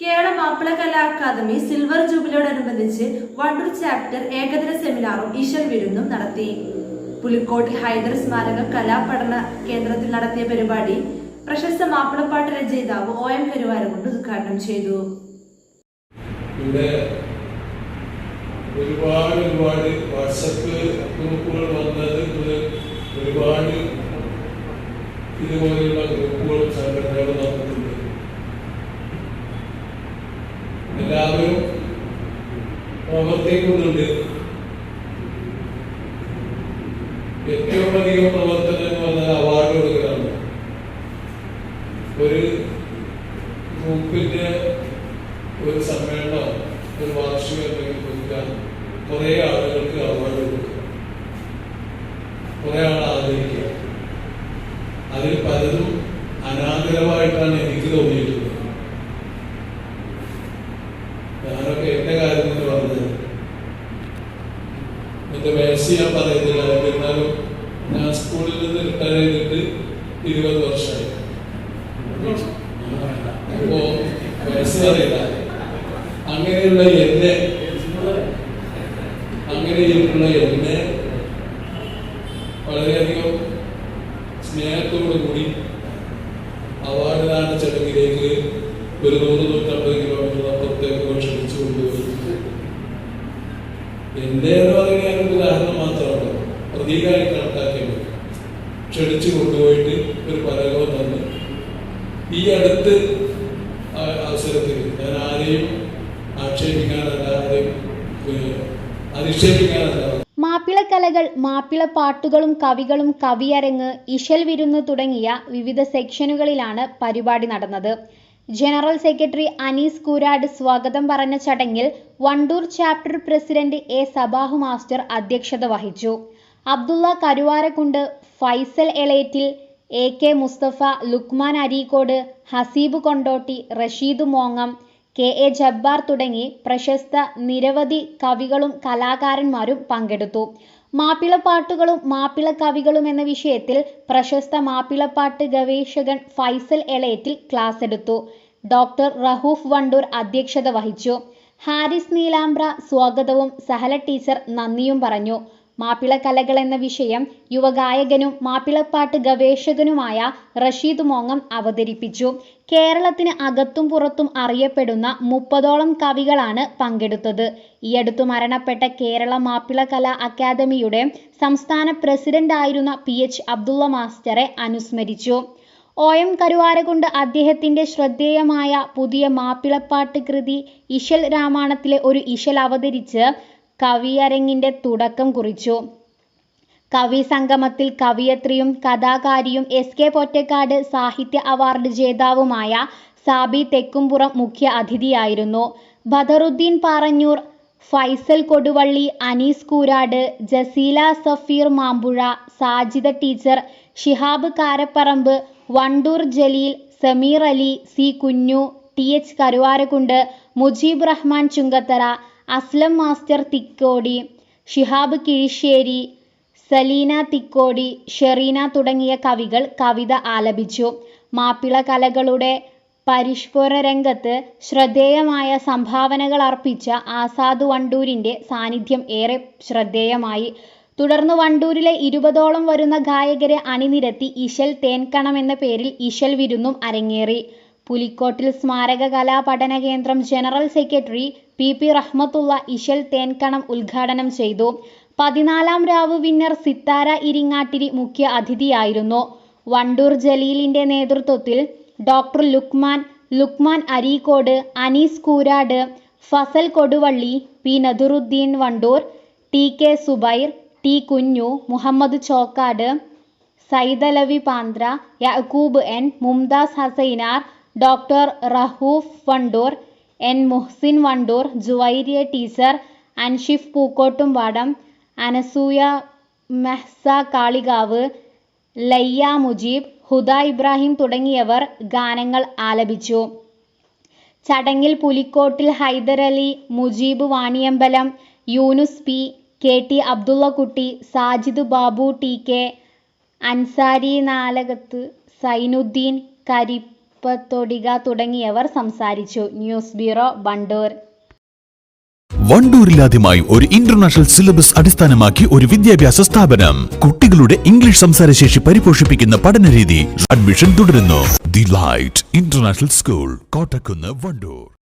Kerala Mappila Kala academy silver ജൂബിലിയോടനുബന്ധിച്ച് Wandoor chapter ഏകദിന സെമിനാറും ഈശ്വർ വിരുന്നും നടത്തി. പുലിക്കോട്ടിൽ ഹൈദർ സ്മാരക കലാപഠന കേന്ദ്രത്തിൽ നടത്തിയ പരിപാടി പ്രശസ്ത മാപ്പിളപ്പാട്ട് രചയിതാവ് ഒ എം കരുവാരകുണ്ട് ഉദ്ഘാടനം ചെയ്തു. ഒരുപാട് ഇതുപോലെയുള്ള ഗ്രൂപ്പുകളും സംഘടനകളും നടന്നിട്ടുണ്ട് എല്ലാവരും പ്രവർത്തിക്കുന്നുണ്ട്. ഏറ്റവും അധികം പ്രവർത്തനം എന്ന് പറഞ്ഞാൽ അവാർഡ് കൊടുക്കലാണ് ഒരു ഗ്രൂപ്പിന്റെ ഒരു സമ്മേളനം ഒരു വാർഷികം എന്തെങ്കിലും കൊടുക്കാൻ കുറെ ആളുകൾക്ക് അവാർഡ് കൊടുക്കുക. കുറെ ആൾ ആദരിക്കുക. അതിൽ പലതും അനാദരവായിട്ടാണ് എനിക്ക് തോന്നിയിട്ടുള്ളത്. എന്റെ വയസ്സ് ഞാൻ പറയുന്നില്ല എന്നിരുന്നാലും ഞാൻ സ്കൂളിൽ നിന്ന് റിട്ടയർ ചെയ്തിട്ട് ഇരുപത് വർഷമായി. അപ്പോ വയസ്സ് അറിയില്ല അങ്ങനെയുള്ള എന്നെ അങ്ങനെയുള്ള എന്നെ വളരെയധികം സ്നേഹത്തോടു കൂടി അവാർഡ് ദാന ചടങ്ങിലേക്ക് ഒരു നൂറ് നൂറ്റമ്പത് കിലോമീറ്റർ അപ്പുറത്തേക്ക് ക്ഷണിച്ചു കൊണ്ടുപോയി എന്റെ എന്ന് പറയുന്ന ഞാൻ ഒരു ഉദാഹരണം മാത്രമാണ് പ്രതീകമായി കണക്കാക്കിയത് ക്ഷണിച്ചു കൊണ്ടുപോയിട്ട് ഒരു പരലോകം തന്നു. ഈ അടുത്ത് അവസരത്തിൽ ഞാൻ ആരെയും ആക്ഷേപിക്കാനല്ല ആരെയും അധിക്ഷേപിക്കാനല്ല. മാപ്പിള കലകൾ മാപ്പിള പാട്ടുകളും കവികളും കവിയരങ്ങ് ഇശൽ വിരുന്ന് തുടങ്ങിയ വിവിധ സെക്ഷനുകളിലാണ് പരിപാടി നടന്നത്. ജനറൽ സെക്രട്ടറി അനീസ് കുരാട് സ്വാഗതം പറഞ്ഞ ചടങ്ങിൽ Wandoor chapter president A Sabahu master അധ്യക്ഷത വഹിച്ചു. അബ്ദുള്ള കരുവാരക്കുണ്ട് ഫൈസൽ എളേറ്റിൽ എ കെ മുസ്തഫ ലുക്മാൻ അരീക്കോട് ഹസീബ് കൊണ്ടോട്ടി റഷീദ് മോങ്ങം കെ എ ജബ്ബാർ തുടങ്ങി പ്രശസ്ത നിരവധി കവികളും കലാകാരന്മാരും പങ്കെടുത്തു. മാപ്പിളപ്പാട്ടുകളും മാപ്പിള കവികളും എന്ന വിഷയത്തിൽ പ്രശസ്ത മാപ്പിളപ്പാട്ട് ഗവേഷകൻ ഫൈസൽ എളേറ്റിൽ ക്ലാസ് എടുത്തു. ഡോക്ടർ റഹൂഫ് വണ്ടൂർ അധ്യക്ഷത വഹിച്ചു. ഹാരിസ് നീലാംബ്ര സ്വാഗതവും സഹല ടീച്ചർ നന്ദിയും പറഞ്ഞു. മാപ്പിള കലകൾ എന്ന വിഷയം യുവഗായകനും മാപ്പിളപ്പാട്ട് ഗവേഷകനുമായ റഷീദ് മോങ്ങം അവതരിപ്പിച്ചു. കേരളത്തിന് അകത്തും പുറത്തും അറിയപ്പെടുന്ന മുപ്പതോളം കവികളാണ് പങ്കെടുത്തത്. ഈ അടുത്തു മരണപ്പെട്ട കേരള മാപ്പിള കലാ അക്കാദമിയുടെ സംസ്ഥാന പ്രസിഡന്റായിരുന്ന പി എച്ച് അബ്ദുള്ള മാസ്റ്ററെ അനുസ്മരിച്ചു. ഒ എം കരുവാരകുണ്ട് അദ്ദേഹത്തിന്റെ ശ്രദ്ധേയമായ പുതിയ മാപ്പിളപ്പാട്ട് കൃതി ഇശൽ രാമായണത്തിലെ ഒരു ഇശൽ അവതരിച്ച് കവിയരങ്ങിന്റെ തുടക്കം കുറിച്ചു. കവി സംഗമത്തിൽ കവിയത്രിയും കഥാകാരിയും എസ് കെ പൊറ്റക്കാട് സാഹിത്യ അവാർഡ് ജേതാവുമായ സാബി തെക്കുംപുറം മുഖ്യ അതിഥിയായിരുന്നു. Badaruddeen Paranjoor Faisal Koduvally Anees Kurad Jaseela Safeer Mampuzha Sajida teacher Shihab Karaparamba Wandoor Jaleel Sameer Ali C Kunju T H Karuvarakundu Mujeeb Rahman Chungathara Aslam master Thikkodi Shihab Kizhisseri Saleena Thikkodi Shereena തുടങ്ങിയ കവികൾ കവിത ആലപിച്ചു. മാപ്പിള കലകളുടെ പരിഷ്ഫുര രംഗത്ത് ശ്രദ്ധേയമായ സംഭാവനകൾ അർപ്പിച്ച ആസാദ് വണ്ടൂരിന്റെ സാന്നിധ്യം ഏറെ ശ്രദ്ധേയമായി. തുടർന്ന് വണ്ടൂരിലെ ഇരുപതോളം വരുന്ന ഗായകരെ അണിനിരത്തി ഇശൽ തേൻകണം എന്ന പേരിൽ ഇശൽ വിരുന്നും അരങ്ങേറി. പുലിക്കോട്ടിൽ സ്മാരക കലാ പഠന കേന്ദ്രം general secretary P P Rahmathulla Ishal Thenkanam ഉദ്ഘാടനം ചെയ്തു. പതിനാലാം രാവ് വിന്നർ സിത്താര ഇരിങ്ങാട്ടിരി മുഖ്യ അതിഥിയായിരുന്നു. വണ്ടൂർ ജലീലിന്റെ നേതൃത്വത്തിൽ doctor Luqman Luqman Areekode Anees Kurad Fasal Koduvally P Naduruddeen Wandoor T K Zubair T Kunju Muhammad Chokkad Saidalavi Panthra Yakub N Mumtaz Hassainar doctor Rahoof Wandoor N Muhsin Wandoor Juvairiya teacher Anshif Pookkottumpadam Anasuya Mehsa Kalikavu Layya Mujeeb Huda Ibrahim തുടങ്ങിയവർ ഗാനങ്ങൾ ആലപിച്ചു. ചടങ്ങിൽ Pulikkottil Hyderali Mujeeb Vaniyambalam Yoonus P K T Abdullakutty Sajid Babu T K Ansari Nalakath Sainuddeen Karippathodika തുടങ്ങിയവർ സംസാരിച്ചു. News bureau Wandoor. വണ്ടൂരിലാദ്യമായി ഒരു international syllabus അടിസ്ഥാനമാക്കി ഒരു വിദ്യാഭ്യാസ സ്ഥാപനം. കുട്ടികളുടെ ഇംഗ്ലീഷ് സംസാരശേഷി പരിപോഷിപ്പിക്കുന്ന പഠന രീതി അഡ്മിഷൻ തുടരുന്നു. The light international school Kottakkunnu Wandoor.